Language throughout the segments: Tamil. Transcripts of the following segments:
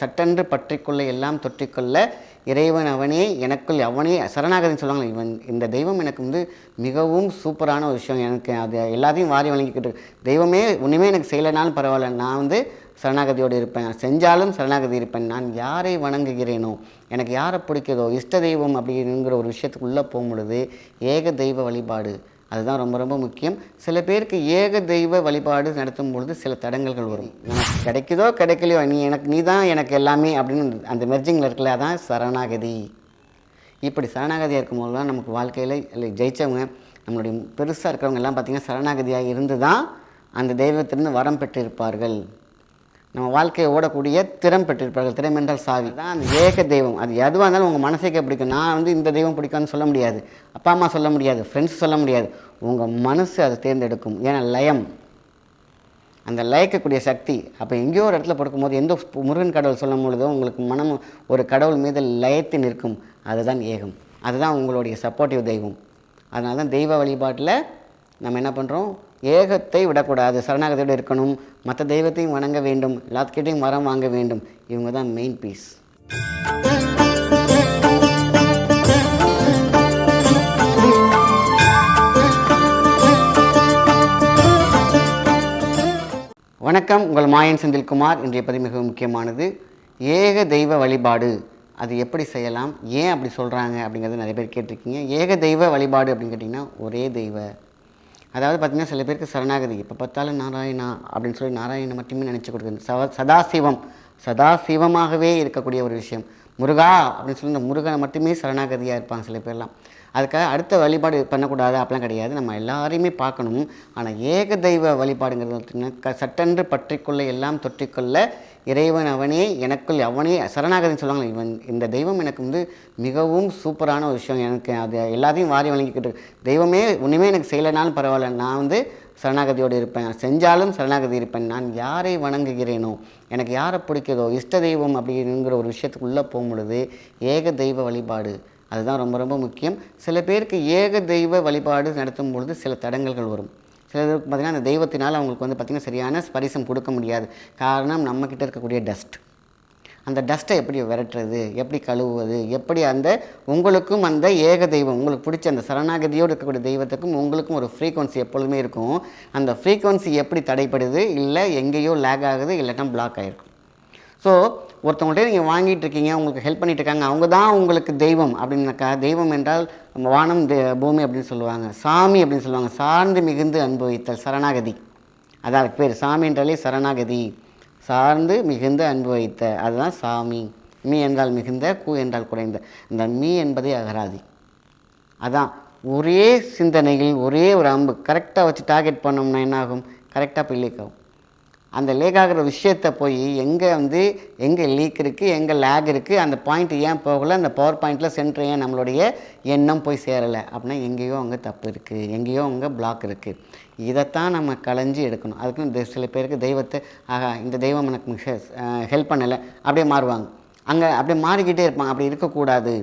சட்டென்று பற்றிக்கொள்ள எல்லாம் தொற்றிக்கொள்ள இறைவன் அவனே எனக்குள் அவனே சரணாகதின்னு சொல்லுவாங்க இவன் இந்த தெய்வம் எனக்கு வந்து மிகவும் சூப்பரான ஒரு விஷயம். எனக்கு அது எல்லாத்தையும் வாரி வழங்கிக்கிட்டு தெய்வமே ஒன்றுமே எனக்கு செய்யலைனாலும் பரவாயில்ல நான் வந்து சரணாகதியோடு இருப்பேன். செஞ்சாலும் சரணாகதி இருப்பேன். நான் யாரை வணங்குகிறேனோ எனக்கு யாரை பிடிக்குதோ இஷ்ட தெய்வம் அப்படிங்கிற ஒரு விஷயத்துக்குள்ளே போகும் பொழுது ஏக தெய்வ வழிபாடு அதுதான் ரொம்ப ரொம்ப முக்கியம். சில பேருக்கு ஏக தெய்வ வழிபாடு நடத்தும் பொழுது சில தடங்கல்கள் வரும். எனக்கு கிடைக்குதோ கிடைக்கலையோ நீ எனக்கு நீ தான் எனக்கு எல்லாமே அப்படின்னு அந்த மெர்ஜிங்கில் இருக்கல அதான் சரணாகதி. இப்படி சரணாகதியாக இருக்கும்போது தான் நமக்கு வாழ்க்கையில் இல்லை ஜெயித்தவங்க நம்மளுடைய பெருசாக இருக்கிறவங்க எல்லாம் பார்த்திங்கன்னா சரணாகதியாக இருந்து தான் அந்த தெய்வத்திலிருந்து வரம் பெற்றிருப்பார்கள். நம்ம வாழ்க்கையை ஓடக்கூடிய திறம் பெற்றிருப்பார்கள். திறம் என்றால் சாவி. தான் அந்த ஏக தெய்வம். அது எதுவாக இருந்தாலும் உங்கள் மனசுக்கே பிடிக்கும். நான் வந்து இந்த தெய்வம் பிடிக்கும்னு சொல்ல முடியாது. அப்பா அம்மா சொல்ல முடியாது. ஃப்ரெண்ட்ஸ் சொல்ல முடியாது. உங்கள் மனசு அதை தேர்ந்தெடுக்கும். ஏன்னா லயம். அந்த லயக்கக்கூடிய சக்தி. அப்போ எங்கேயோ ஒரு இடத்துல படுக்கும்போது எந்த முருகன் கடவுள் சொல்லும் பொழுதோ உங்களுக்கு மனம் ஒரு கடவுள் மீது லயத்து நிற்கும். அதுதான் ஏகம். அதுதான் உங்களுடைய சப்போர்ட்டிவ் தெய்வம். அதனால தான் தெய்வ வழிபாட்டில் நம்ம என்ன பண்ணுறோம் ஏகத்தை விடக்கூடாது. சரணாகதியோடு இருக்கணும். மற்ற தெய்வத்தையும் வணங்க வேண்டும். எல்லாத்துக்கிட்டையும் வரம் வாங்க வேண்டும். இவங்க தான் மெயின் பீஸ் வணக்கம். உங்கள் மாயன் செந்தில்குமார். இன்றைய பதிவு மிக முக்கியமானது. ஏக தெய்வ வழிபாடு. அது எப்படி செய்யலாம்? ஏன் அப்படி சொல்கிறாங்க அப்படிங்கிறது நிறைய பேர் கேட்டிருக்கீங்க. ஏக தெய்வ வழிபாடு அப்படின்னு கேட்டிங்கன்னா ஒரே தெய்வ. அதாவது பார்த்திங்கன்னா சில பேருக்கு சரணாகதி. இப்போ பார்த்தாலும் நாராயணா அப்படின்னு சொல்லி நாராயணனை மட்டுமே நினச்சி கொடுக்குறது சவ சதாசிவம். சதாசிவமாகவே இருக்கக்கூடிய ஒரு விஷயம். முருகா அப்படின்னு சொல்லி இந்த முருகனை மட்டுமே சரணாகதியாக இருப்பாங்க சில பேர்லாம். அதுக்காக அடுத்த வழிபாடு பண்ணக்கூடாது அப்படிலாம் கிடையாது. நம்ம எல்லாரையுமே பார்க்கணும். ஆனால் ஏக தெய்வ வழிபாடுங்கிறது பார்த்திங்கன்னா க சட்டென்று பற்றிக்கொள்ள எல்லாம் தொற்றிக்கொள்ள இறைவன் அவனே எனக்குள் அவனே சரணாகதின்னு சொல்லுவாங்க இவன் இந்த தெய்வம் எனக்கு வந்து மிகவும் சூப்பரான ஒரு விஷயம். எனக்கு அது எல்லாத்தையும் வாரி வழங்கிக்கிட்டு தெய்வமே ஒன்றுமே எனக்கு செய்யலைனாலும் பரவாயில்ல. நான் வந்து சரணாகதியோடு இருப்பேன். செஞ்சாலும் சரணாகதி இருப்பேன். நான் யாரை வணங்குகிறேனோ எனக்கு யாரை பிடிக்கிறதோ இஷ்ட தெய்வம் அப்படிங்கிற ஒரு விஷயத்துக்குள்ளே போகும் பொழுது ஏக தெய்வ வழிபாடு அதுதான் ரொம்ப ரொம்ப முக்கியம். சில பேருக்கு ஏக தெய்வ வழிபாடு நடத்தும் பொழுது சில தடங்கல்கள் வரும். சிலருக்கு பார்த்திங்கன்னா அந்த தெய்வத்தினால் அவங்களுக்கு வந்து பார்த்திங்கன்னா சரியான ஸ்பரிசம் கொடுக்க முடியாது. காரணம் நம்மக்கிட்ட இருக்கக்கூடிய டஸ்ட் அந்த டஸ்ட்டை எப்படி விரட்டுறது எப்படி கழுவுவது எப்படி அந்த உங்களுக்கும் அந்த ஏக தெய்வம் உங்களுக்கு பிடிச்ச அந்த சரணாகதியோடு இருக்கக்கூடிய தெய்வத்துக்கும் உங்களுக்கும் ஒரு ஃப்ரீக்வன்சி எப்பொழுதுமே இருக்கும். அந்த ஃப்ரீக்வன்சி எப்படி தடைப்படுது இல்லை எங்கேயோ லேக் ஆகுது இல்லைன்னா பிளாக் ஆகிருக்கும் ஸோ ஒருத்தவங்கள்ட்ட நீங்கள் வாங்கிட்டு இருக்கீங்க உங்களுக்கு ஹெல்ப் பண்ணிட்டு இருக்காங்க அவங்க தான் உங்களுக்கு தெய்வம் அப்படின்னாக்கா தெய்வம் என்றால் வானம் தே- பூமி அப்படின்னு சொல்லுவாங்க. சாமி அப்படின்னு சொல்லுவாங்க. சார்ந்து மிகுந்து அனுபவித்தல் சரணாகதி. அதான் பேர். சாமி என்றாலே சரணாகதி. சார்ந்து மிகுந்து அனுபவித்த அதுதான் சாமி. மீ என்றால் மிகுந்த கூ என்றால் குறைந்த. இந்த மீ என்பதே அகராதி. அதான். ஒரே சிந்தனையில் ஒரே ஒரு அம்பு கரெக்டாக வச்சு டார்கெட் பண்ணோம்னா என்னாகும்? கரெக்டாக பிள்ளைக்காகும் அந்த லீக் ஆகிற விஷயத்தை போய் எங்கே வந்து எங்கே லீக் இருக்குது எங்கே லேக் இருக்குது அந்த பாயிண்ட் ஏன் போகலை அந்த பவர் பாயிண்டில் சென்டர் ஏன் நம்மளுடைய எண்ணம் போய் சேரலை அப்படின்னா எங்கேயோ அங்கே தப்பு இருக்குது எங்கேயோ அங்கே பிளாக் இருக்குது இதைத்தான் நம்ம களைஞ்சி எடுக்கணும். அதுக்கு இந்த சில பேருக்கு தெய்வத்தை ஆகா இந்த தெய்வம் எனக்கு மிக ஹெல்ப் பண்ணலை அப்படியே மாறுவாங்க. அங்கே அப்படியே மாறிக்கிட்டே இருப்பாங்க. அப்படி இருக்கக்கூடாது.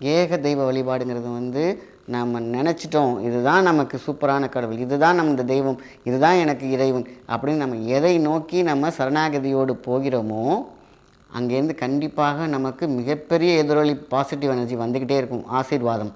ஏக தெய்வ வழிபாடுங்கிறது வந்து நம்ம நினச்சிட்டோம் இதுதான் நமக்கு சூப்பரான கடவுள் இதுதான் நம்ம இந்த தெய்வம் இதுதான் எனக்கு இறைவன் அப்படின்னு நம்ம எதை நோக்கி நம்ம சரணாகதியோடு போகிறோமோ அங்கேருந்து கண்டிப்பாக நமக்கு மிகப்பெரிய எதிரொலி பாசிட்டிவ் எனர்ஜி வந்துக்கிட்டே இருக்கும் ஆசீர்வாதம்.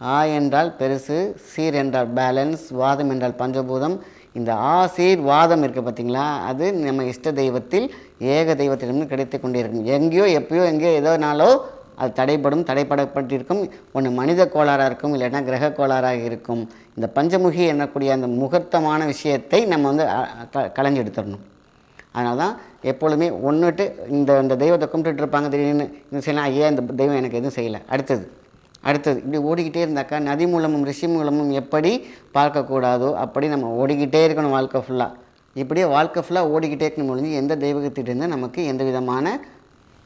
ஆ என்றால் பெருசு சீர் என்றால் பேலன்ஸ் வாதம் என்றால் பஞ்சபூதம். இந்த ஆசீர்வாதம் இருக்குது பார்த்தீங்களா அது நம்ம இஷ்ட தெய்வத்தில் ஏக தெய்வத்திலிருந்து கிடைத்து கொண்டே இருக்கும். எங்கேயோ எப்பயோ எங்கேயோ எதோனாலோ அது தடைப்படும் தடைப்படப்பட்டிருக்கும். ஒன்று மனித கோளாறாக இருக்கும் இல்லைன்னா கிரக கோளாறாக இருக்கும். இந்த பஞ்சமுகி என்னக்கூடிய அந்த முகூர்த்தமான விஷயத்தை நம்ம வந்து க- களைஞ்செடுத்துடணும். அதனால தான் எப்பொழுதுமே ஒன்றுட்டு இந்த இந்த தெய்வத்தை கும்பிட்டுட்டு இருப்பாங்க திடீர்னு இந்த செய்யலாம் ஐயா இந்த தெய்வம் எனக்கு எதுவும் செய்யலை. அடுத்தது அடுத்தது இப்படி ஓடிக்கிட்டே இருந்தாக்கா நதி மூலமும் ரிஷி மூலமும் எப்படி பார்க்கக்கூடாதோ அப்படி நம்ம ஓடிக்கிட்டே இருக்கணும் வாழ்க்கை ஃபுல்லாக இப்படியே வாழ்க்கை ஃபுல்லாக ஓடிக்கிட்டே இருக்கணும் ஒழிஞ்சு எந்த தெய்வத்திட்டிருந்து நமக்கு எந்த விதமான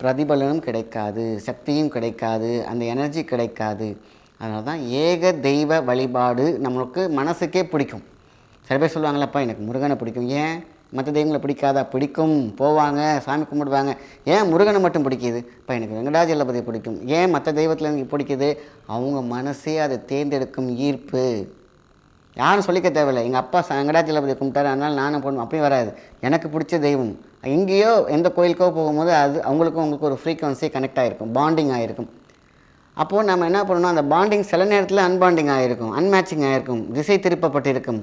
பிரதிபலனும் கிடைக்காது சக்தியும் கிடைக்காது அந்த எனர்ஜி கிடைக்காது. அதனால தான் ஏக தெய்வ வழிபாடு நம்மளுக்கு மனசுக்கே பிடிக்கும். சில பேர் சொல்லுவாங்களப்பா எனக்கு முருகனை பிடிக்கும். ஏன்? மற்ற தெய்வங்களை பிடிக்காதா? பிடிக்கும். போவாங்க சாமி கும்பிடுவாங்க. ஏன் முருகனை மட்டும் பிடிக்குது? இப்போ எனக்கு வெங்கடாஜலபதி பிடிக்கும். ஏன் மற்ற தெய்வத்தில் எனக்கு பிடிக்குது? அவங்க மனசே அதை தேர்ந்தெடுக்கும் ஈர்ப்பு. யாரும் சொல்லிக்க தேவையில்லை. எங்கள் அப்பா வெங்கடாஜலபதி கும்பிட்டாரு அதனால் நானும் போடணும். அப்படியும் வராது. எனக்கு பிடிச்ச தெய்வம். எங்கேயோ எந்த கோயிலுக்கோ போகும்போது அது அவங்களுக்கும் உங்களுக்கு ஒரு ஃப்ரீக்வன்சி கனெக்ட் ஆகிருக்கும் பாண்டிங் ஆகிருக்கும் அப்போது நம்ம என்ன பண்ணணும் அந்த பாண்டிங் சில நேரத்தில் அன்பாண்டிங் ஆகிருக்கும் அன்மேட்சிங் ஆகிருக்கும் திசை திருப்பப்பட்டிருக்கும்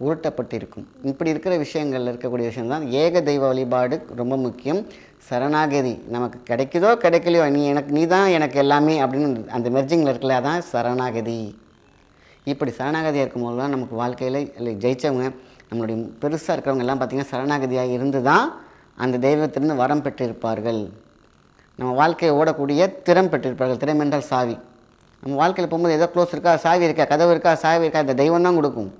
உருட்டப்பட்டிருக்கும். இப்படி இருக்கிற விஷயங்கள் இருக்கக்கூடிய விஷயம் தான் ஏக தெய்வ வழிபாடு ரொம்ப முக்கியம். சரணாகதி நமக்கு கிடைக்குதோ கிடைக்கலையோ நீ எனக்கு நீ தான் எனக்கு எல்லாமே அப்படின்னு அந்த மெர்ஜிங்கில் இருக்கல அதான் சரணாகதி. இப்படி சரணாகதியாக இருக்கும்போது தான் நமக்கு வாழ்க்கையில் இல்லை ஜெயித்தவங்க நம்மளுடைய பெருசாக இருக்கிறவங்க எல்லாம் பார்த்திங்கன்னா சரணாகதியாக இருந்து தான் அந்த தெய்வத்திலிருந்து வரம் பெற்றிருப்பார்கள். நம்ம வாழ்க்கையை ஓடக்கூடிய திறம் பெற்றிருப்பார்கள். திறம் என்றால் சாவி. நம்ம வாழ்க்கையில் போகும்போது ஏதோ க்ளோஸ் இருக்கா சாவி இருக்கா கதவு இருக்கா சாவி இருக்கா இந்த தெய்வம் தான் கொடுக்கும்.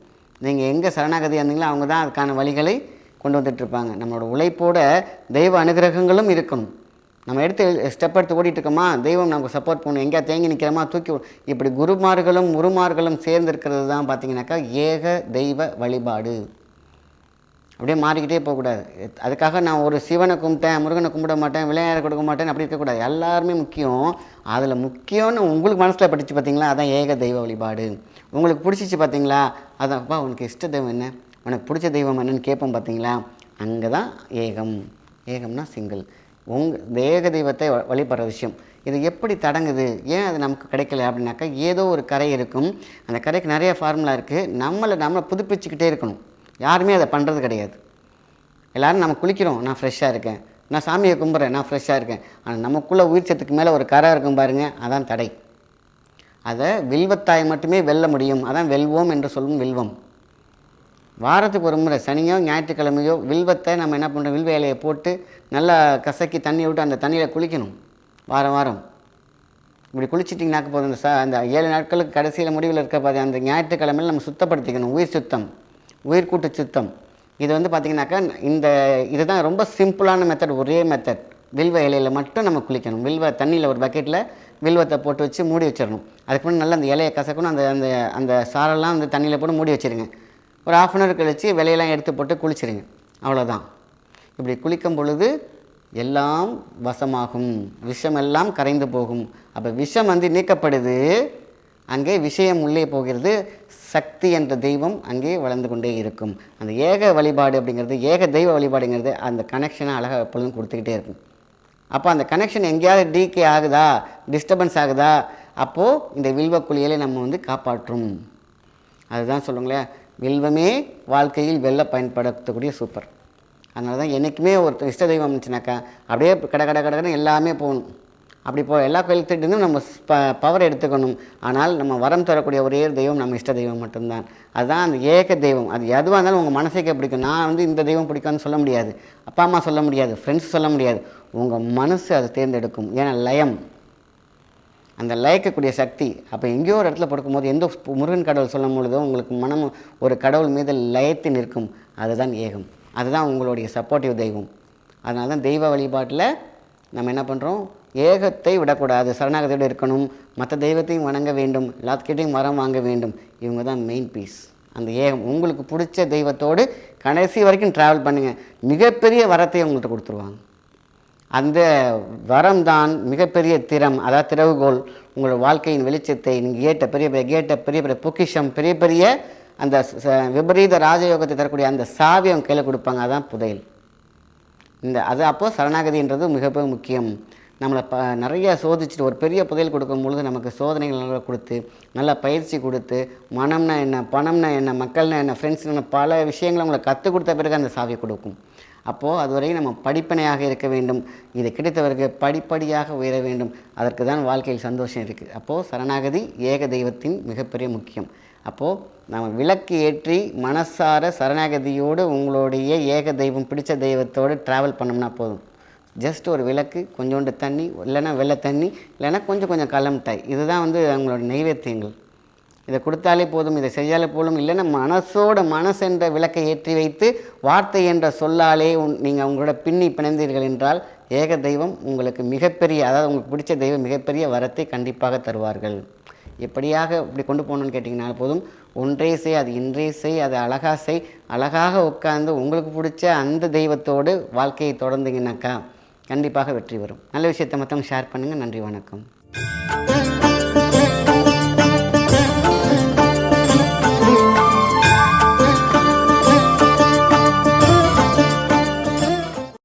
நீங்கள் எங்கே சரணாகதியாக இருந்தீங்களோ அவங்க தான் அதுக்கான வழிகளை கொண்டு வந்துட்டுருப்பாங்க நம்மளோட உழைப்போட தெய்வ அனுகிரகங்களும் இருக்கணும். நம்ம எடுத்து ஸ்டெப் எடுத்து ஓடிட்டுருக்கோமா தெய்வம் நமக்கு சப்போர்ட் பண்ணணும். எங்கேயா தேங்கி நிற்கிறோமா தூக்கி இப்படி குருமார்களும் முருமார்களும் சேர்ந்து இருக்கிறது தான் பார்த்தீங்கன்னாக்கா ஏக தெய்வ வழிபாடு. அப்படியே மாறிக்கிட்டே போகக்கூடாது. அதுக்காக நான் ஒரு சிவனை கும்பிட்டேன் முருகனை கும்பிட மாட்டேன் விளையாட கொடுக்க மாட்டேன் அப்படி இருக்கக்கூடாது. எல்லாருமே முக்கியம். அதில் முக்கியம்னு உங்களுக்கு மனசில் படிச்சு பார்த்தீங்களா அதான் ஏக தெய்வ வழிபாடு. உங்களுக்கு பிடிச்சிச்சு பார்த்தீங்களா அதான் அப்பா உனக்கு இஷ்ட தெய்வம் என்ன? உனக்கு பிடிச்ச தெய்வம் என்னன்னு கேட்போம் பார்த்தீங்களா அங்கே தான் ஏகம். ஏகம்னா சிங்கிள் உங்கள் இந்த ஏக தெய்வத்தை வ- வழிபடுற விஷயம். இது எப்படி தடங்குது? ஏன் அது நமக்கு கிடைக்கல அப்படின்னாக்கா ஏதோ ஒரு கரை இருக்கும். அந்த கரைக்கு நிறைய ஃபார்முலா இருக்குது நம்மளை நம்மளை புதுப்பிச்சுக்கிட்டே இருக்கணும். யாருமே அதை பண்ணுறது கிடையாது. எல்லோரும் நம்ம குளிக்கிறோம். நான் ஃப்ரெஷ்ஷாக இருக்கேன். நான் சாமியை கும்பிட்றேன். நான் ஃப்ரெஷ்ஷாக இருக்கேன். ஆனால் நமக்குள்ளே உயிர் சத்துக்கு மேலே ஒரு கரை இருக்கும் பாருங்கள் அதான் தடை. அதை வில்வத்தாய் மட்டுமே வெல்ல முடியும். அதான் வெல்வோம் என்று சொல்லும் வில்வம். வாரத்துக்கு ஒரு முறை சனியோ ஞாயிற்றுக்கிழமையோ வில்வத்தை நம்ம என்ன பண்ணுறோம் வில்வ இலையை போட்டு நல்லா கசக்கி தண்ணி விட்டு அந்த தண்ணியில் குளிக்கணும். வாரம் வாரம். இப்படி குளிச்சிட்டிங்கனாக்க போதும். அந்த ச அந்த ஏழு நாட்களுக்கு கடைசியில் முடிவில் இருக்க பாதி அந்த ஞாயிற்றுக்கிழமையில் நம்ம சுத்தப்படுத்திக்கணும். உயிர் சுத்தம். உயிர் கூட்டு சுத்தம். இது வந்து பார்த்திங்கனாக்கா இந்த இதுதான் ரொம்ப சிம்பிளான மெத்தட் ஒரே மெத்தட் வில்வ இலையில் மட்டும் நம்ம குளிக்கணும். வில்வ தண்ணியில் ஒரு பக்கெட்டில் வில்வத்தை போட்டு வச்சு மூடி வச்சிடணும். அதுக்கு முன்னாடி நல்லா அந்த இலையை கசக்கணும். அந்த அந்த அந்த சாரெல்லாம் அந்த தண்ணியில் போட்டு மூடி வச்சிருங்க. ஒரு ஆஃப் அன் ஹவர் கழித்து விலையெல்லாம் எடுத்து போட்டு குளிச்சிருங்க. அவ்வளோதான் இப்படி குளிக்கும் பொழுது எல்லாம் வசமாகும். விஷம் எல்லாம் கரைந்து போகும். அப்போ விஷம் வந்து நீக்கப்படுது. அங்கே விஷயம் உள்ளே போகிறது சக்தி என்ற தெய்வம் அங்கே வளர்ந்து கொண்டே இருக்கும். அந்த ஏக வழிபாடு அப்படிங்கிறது ஏக தெய்வ வழிபாடுங்கிறது அந்த கனெக்ஷனை அழகாக எப்பொழுதும் கொடுத்துக்கிட்டே இருக்கும். அப்போ அந்த கனெக்ஷன் எங்கேயாவது டீகே ஆகுதா? டிஸ்டர்பன்ஸ் ஆகுதா? அப்போது இந்த வில்வ குளியலை நம்ம வந்து காப்பாற்றும். அதுதான் சொல்லுங்களேன். வில்வமே வாழ்க்கையில் வெல்ல பயன்படுத்தக்கூடிய சூப்பர் அதனால தான் என்றைக்குமே ஒரு இஷ்ட தெய்வம் இருந்துச்சுனாக்கா அப்படியே கட கட கடைன்னு எல்லாமே போகணும். அப்படி போ எல்லா கோயிலுக்கிட்டும் நம்ம ப பவர் எடுத்துக்கணும். ஆனால் நம்ம வரம் தரக்கூடிய ஒரே தெய்வம் நம்ம இஷ்ட தெய்வம் மட்டும்தான். அதுதான் அந்த ஏக தெய்வம். அது எதுவாக இருந்தாலும் உங்கள் மனசுக்கே பிடிக்கும். நான் வந்து இந்த தெய்வம் பிடிக்கும்னு சொல்ல முடியாது. அப்பா அம்மா சொல்ல முடியாது. ஃப்ரெண்ட்ஸ் சொல்ல முடியாது. உங்கள் மனசு அதை தேர்ந்தெடுக்கும். ஏன்னா லயம். அந்த லயக்கக்கூடிய சக்தி அப்போ எங்கேயோ ஒரு இடத்துல படுக்கும்போது எந்த முருகன் கடவுள் சொல்லும் பொழுதோ உங்களுக்கு மனம் ஒரு கடவுள் மீது லயத்து நிற்கும். அதுதான் ஏகம். அதுதான் உங்களுடைய சப்போர்ட்டிவ் தெய்வம். அதனால தான் தெய்வ வழிபாட்டில் நம்ம என்ன பண்ணுறோம் ஏகத்தை விடக்கூடாது. சரணாகதியோடு இருக்கணும். மற்ற தெய்வத்தையும் வணங்க வேண்டும். எல்லாத்துக்கிட்டையும் வரம் வாங்க வேண்டும். இவங்க தான் மெயின் பீஸ் அந்த ஏகம் உங்களுக்கு பிடிச்ச தெய்வத்தோடு கடைசி வரைக்கும் ட்ராவல் பண்ணுங்கள் மிகப்பெரிய வரத்தை உங்கள்கிட்ட கொடுத்துருவாங்க. அந்த வரம் தான் மிகப்பெரிய திறம். அதாவது திறவுகோல் உங்களோட வாழ்க்கையின் வெளிச்சத்தை நீங்கள் கேட்ட பெரிய பெரிய கேட்ட பெரிய பெரிய பொக்கிஷம் பெரிய பெரிய அந்த ச- விபரீத ராஜயோகத்தை தரக்கூடிய அந்த சாவி அவங்க கையில் கொடுப்பாங்க. அதான் புதையல். இந்த அது அப்போது சரணாகதின்றது மிகவும் முக்கியம். நம்மளை ப நிறைய சோதிச்சுட்டு ஒரு பெரிய புதையல் கொடுக்கும் பொழுது நமக்கு சோதனைகள் நல்லா கொடுத்து நல்லா பயிற்சி கொடுத்து மனம்னா என்ன பணம்னா என்ன மக்கள்னா என்ன ஃப்ரெண்ட்ஸ்னா என்ன பல விஷயங்களை உங்களை கற்றுக் கொடுத்த பிறகு அந்த சாவி கொடுக்கும். அப்போது அதுவரை நம்ம படிப்பனையாக இருக்க வேண்டும். இது கிடைத்தவருக்கு படிப்படியாக உயர வேண்டும். அதற்கு தான் வாழ்க்கையில் சந்தோஷம் இருக்குது அப்போது சரணாகதி ஏக தெய்வத்தின் மிகப்பெரிய முக்கியம். அப்போது நம்ம விளக்கு ஏற்றி மனசார சரணாகதியோடு உங்களுடைய ஏக தெய்வம் பிடித்த தெய்வத்தோடு ட்ராவல் பண்ணோம்னா போதும். ஜஸ்ட் ஒரு விளக்கு கொஞ்சோண்டு தண்ணி இல்லைன்னா வெள்ளை தண்ணி இல்லைன்னா கொஞ்சம் கொஞ்சம் கல்ல இதுதான் வந்து அவங்களோட நைவேத்தியங்கள். இதை கொடுத்தாலே போதும் இதை செய்யாலே போதும் இல்லைன்னா மனசோட மனசு என்ற விளக்கை ஏற்றி வைத்து வார்த்தை என்ற சொல்லாலே உன் நீங்கள் அவங்களோட பின்னி பிணைந்தீர்கள் என்றால் ஏக தெய்வம் உங்களுக்கு மிகப்பெரிய அதாவது உங்களுக்கு பிடிச்ச தெய்வம் மிகப்பெரிய வரத்தை கண்டிப்பாக தருவார்கள். எப்படியாக இப்படி கொண்டு போகணும்னு கேட்டிங்கன்னா போதும் ஒன்றே செய் அது இன்றே செய் அது அழகா செய் அழகாக உட்கார்ந்து உங்களுக்கு பிடிச்ச அந்த தெய்வத்தோடு வாழ்க்கையை தொடர்ந்தீங்கன்னாக்கா கண்டிப்பாக வெற்றி வரும் நல்ல விஷயத்தை மற்றவங்க ஷேர் பண்ணுங்கள் நன்றி வணக்கம்.